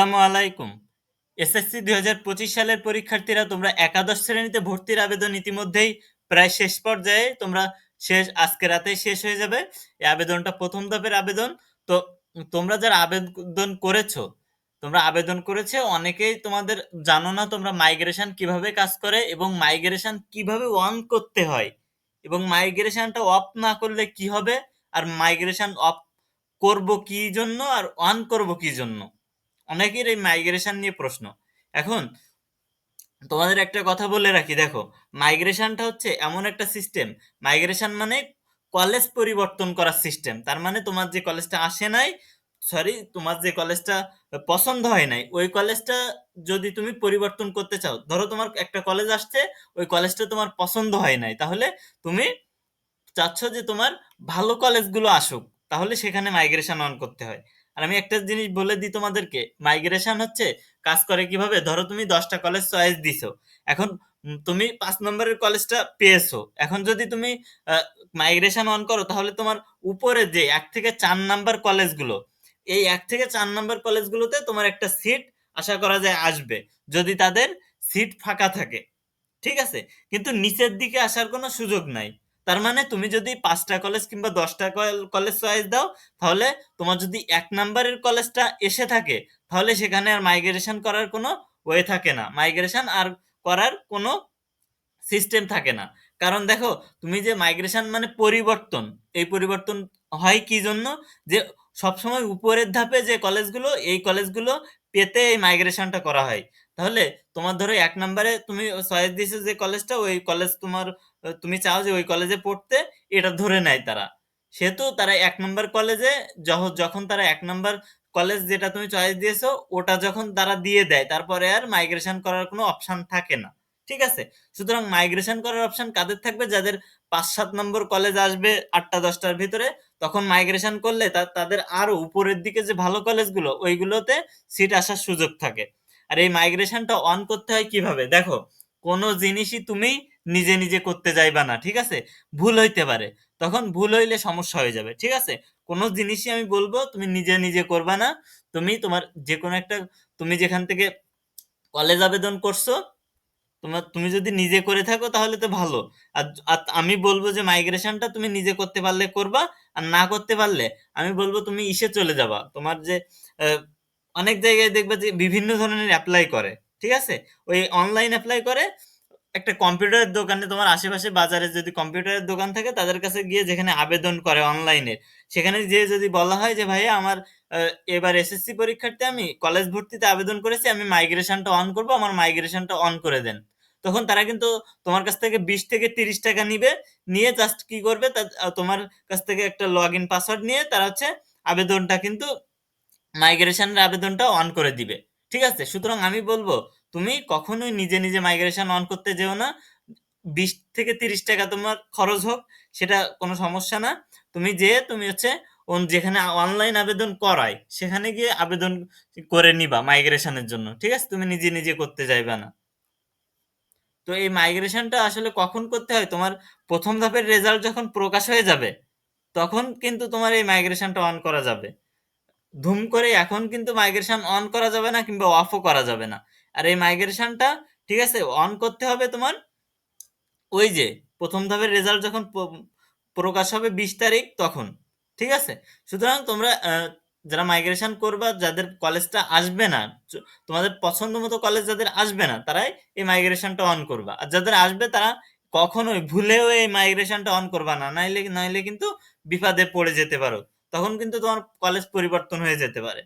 আসসালামু আলাইকুম। এসএসসি দুই হাজার পঁচিশ সালের পরীক্ষার্থীরা তোমরা একাদশ শ্রেণীতে ভর্তির আবেদন ইতিমধ্যেই প্রায় শেষ পর্যায়ে, তোমরা শেষ, আজকে রাতে শেষ হয়ে যাবে এই আবেদনটা প্রথম ধাপের আবেদন। তো তোমরা যারা আবেদন করেছ, তোমরা আবেদন করেছে, অনেকেই তোমাদের জানো না তোমরা মাইগ্রেশন কীভাবে কাজ করে এবং মাইগ্রেশন কীভাবে অন করতে হয় এবং মাইগ্রেশনটা অফ না করলে কি হবে? আর মাইগ্রেশন অফ করব কি জন্য? আর অন করব কি জন্য? অনেকের এই মাইগ্রেশন নিয়ে প্রশ্ন। এখন, তোমাদের একটা কথা বলে রাখি, দেখো মাইগ্রেশনটা হচ্ছে এমন একটা সিস্টেম মাইগ্রেশন মানে কলেজ পরিবর্তন করার সিস্টেম তার মানে তোমার যে কলেজটা আসে নাই সরি তোমার যে কলেজটা পছন্দ হয় নাই, ওই কলেজটা যদি তুমি পরিবর্তন করতে চাও, ধরো তোমার একটা কলেজ আসছে, ওই কলেজটা তোমার পছন্দ হয় নাই, তাহলে তুমি চাচ্ছ যে তোমার ভালো কলেজগুলো আসুক, তাহলে সেখানে মাইগ্রেশন অন করতে হয়। আর আমি একটা জিনিস বলে দিই তোমাদেরকে মাইগ্রেশন হচ্ছে কাজ করে কীভাবে? ধরো তুমি দশটা কলেজ চয়েস দিছো। এখন তুমি পাঁচ নম্বরের কলেজটা পেয়েছ। এখন যদি তুমি মাইগ্রেশন অন করো, তাহলে তোমার উপরে যে এক থেকে চার নাম্বার কলেজগুলো এই এক থেকে চার নাম্বার কলেজগুলোতে তোমার একটা সিট আশা করা যায় আসবে, যদি তাদের সিট ফাঁকা থাকে। ঠিক আছে? কিন্তু নিচের দিকে আসার কোনো সুযোগ নাই। তার মানে তুমি যদি পাঁচটা কলেজ কিংবা দশটা কলেজ চয়েস দাও, তাহলে তোমার যদি এক নাম্বারের কলেজটা এসে থাকে, তাহলে সেখানে আর মাইগ্রেশন করার কোনো ওয়ে থাকে না। মাইগ্রেশন আর করার কোনো সিস্টেম থাকে না। কারণ দেখো, তুমি যে মাইগ্রেশন মানে পরিবর্তন, এই পরিবর্তন হয় কি জন্য? যে সবসময় উপরের ধাপে যে কলেজগুলো এই কলেজগুলো পেতে এই মাইগ্রেশনটা করা হয়। তাহলে তোমার ধরো এক নম্বরে তুমি চয়েস দিয়েছ যে কলেজটা ওই কলেজ তোমার তুমি চাও যে ওই কলেজে পড়তে, এটা ধরে নেয় তারা। সেহেতু তারা এক নম্বর কলেজে যখন তারা এক নম্বর কলেজ যেটা তুমি চয়েস দিয়েছ, ওটা যখন তারা দিয়ে দেয়, তারপরে আর মাইগ্রেশন করার কোনো অপশন থাকে না। ঠিক আছে? সুতরাং মাইগ্রেশন করার অপশন কাদের থাকবে? যাদের পাঁচ সাত নম্বর কলেজ আসবে আটটা, দশটার ভিতরে, তখন মাইগ্রেশন করলে তাদের আরও উপরের দিকে যে ভালো কলেজগুলো ওইগুলোতে সিট আসার সুযোগ থাকে। আর এই মাইগ্রেশনটা অন করতে হয় কীভাবে? দেখো, কোনো জিনিসই তুমি নিজে নিজে করতে যাইবা না, ঠিক আছে? ভুল হইতে পারে। তখন ভুল হইলে সমস্যা হয়ে যাবে, ঠিক আছে? কোনো জিনিসই আমি বলব, তুমি নিজে নিজে করবা না। তুমি তোমার যে কোনো একটা, তুমি যেখান থেকে কলেজ আবেদন করছ তোমার তুমি যদি নিজে করে থাকো তাহলে তো ভালো। আর আমি বলব যে মাইগ্রেশনটা তুমি নিজে করতে পারলে করবা, আর না করতে পারলে আমি বলব তুমি ইসে চলে যাবা। তোমার যে অনেক জায়গায় দেখবে যে বিভিন্ন ধরনের অ্যাপ্লাই করে, ঠিক আছে? ওই অনলাইন অ্যাপ্লাই করে একটা কম্পিউটারের দোকানে তোমার আশেপাশে বাজারে যদি কম্পিউটারের দোকান থাকে, তাদের কাছে গিয়ে যেখানে আবেদন করে অনলাইনে সেখানে গিয়ে যদি বলা হয় যে, ভাইয়া, আমার এবার এসএসসি পরীক্ষার্থী আমি কলেজ ভর্তিতে আবেদন করেছি, আমি মাইগ্রেশনটা অন করব, আমার মাইগ্রেশনটা অন করে দেন। তখন তারা কিন্তু তোমার কাছ থেকে বিশ থেকে তিরিশ টাকা নিবে, নিয়ে জাস্ট কি করবে তোমার কাছ থেকে একটা লগ ইন পাসওয়ার্ড নিয়ে তারা হচ্ছে আবেদনটা কিন্তু মাইগ্রেশনের আবেদনটা অন করে দিবে। ঠিক আছে? সুতরাং আমি বলব তুমি কখনোই নিজে নিজে মাইগ্রেশন অন করতে যেও না। বিশ থেকে তিরিশ টাকা তোমার খরচ হোক, সেটা কোনো সমস্যা না। তুমি যে, তুমি হচ্ছে যেখানে অনলাইন আবেদন করায়, সেখানে গিয়ে আবেদন করে নিবা মাইগ্রেশনের জন্য, ঠিক আছে? তুমি নিজে নিজে করতে যাইবা না। তো এই মাইগ্রেশনটা আসলে কখন করতে হয়? তোমার প্রথম ধাপের রেজাল্ট যখন প্রকাশ হয়ে যাবে, তখন কিন্তু তোমার এই মাইগ্রেশনটা অন করা যাবে। ধুম করে এখন কিন্তু মাইগ্রেশন অন করা যাবে না কিংবা অফও করা যাবে না। আর এই মাইগ্রেশনটা ঠিক আছে অন করতে হবে তোমার ওই যে, প্রথম ধাপের রেজাল্ট যখন প্রকাশ হবে বিশ তারিখ তখন, ঠিক আছে? সুতরাং তোমরা যারা মাইগ্রেশন করবা, যাদের কলেজটা আসবে না তোমাদের পছন্দ মতো কলেজ যাদের আসবে না, তারাই এই মাইগ্রেশনটা অন করবা। আর যাদের আসবে, তারা কখনোই ভুলেও এই মাইগ্রেশনটা অন করবা না, নাইলে নাইলে কিন্তু বিপদে পড়ে যেতে পারো। তখন কিন্তু তোমার কলেজ পরিবর্তন হয়ে যেতে পারে।